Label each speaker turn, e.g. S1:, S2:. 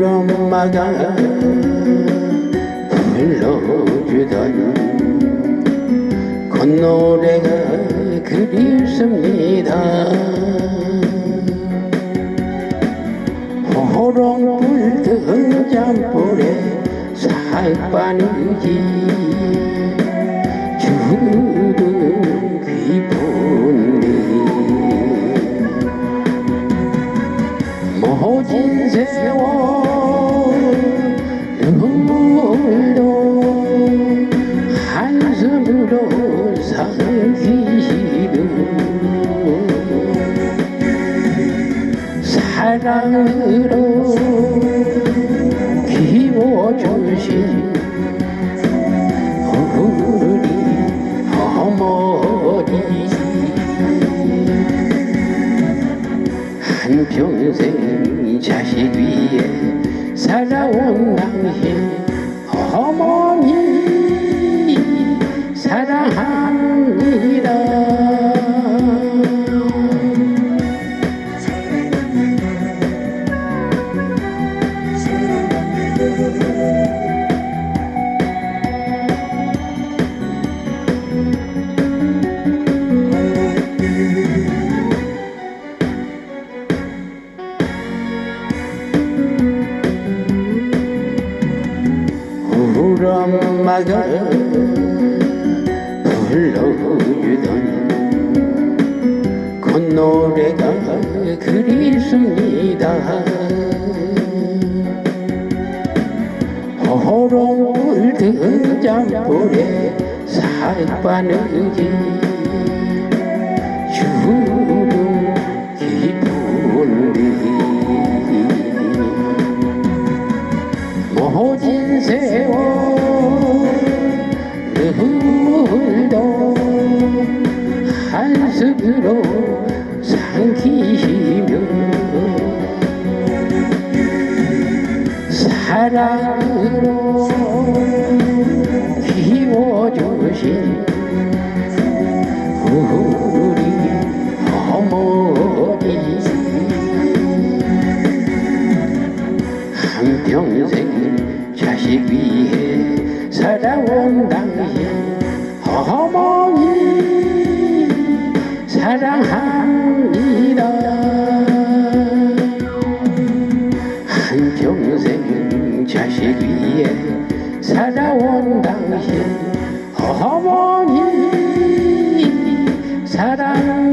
S1: 엄마가 불러주던 그 노래가 그립습니다. 호롱 불던 잠불에 삭바느기 모진 세월 눈물도 한숨으로 삼키시는 사랑으로 키워주신 우리 어머니. 한평생 자식 위에 살아온 당신 어머니 사랑합 우리 엄마가 불러주던 그 노래가 그립습니다. 호롱 불던 잠불에 삭바느기 주름 깊은 리 모진 세월 한숨으로 삼키시며 사랑으로 키워주신 우리 어머니. 한평생 자식 위해 살아온 당신 사랑합니다. 한평생 자식 위에 살아온 당신 어머니. 사랑합니다.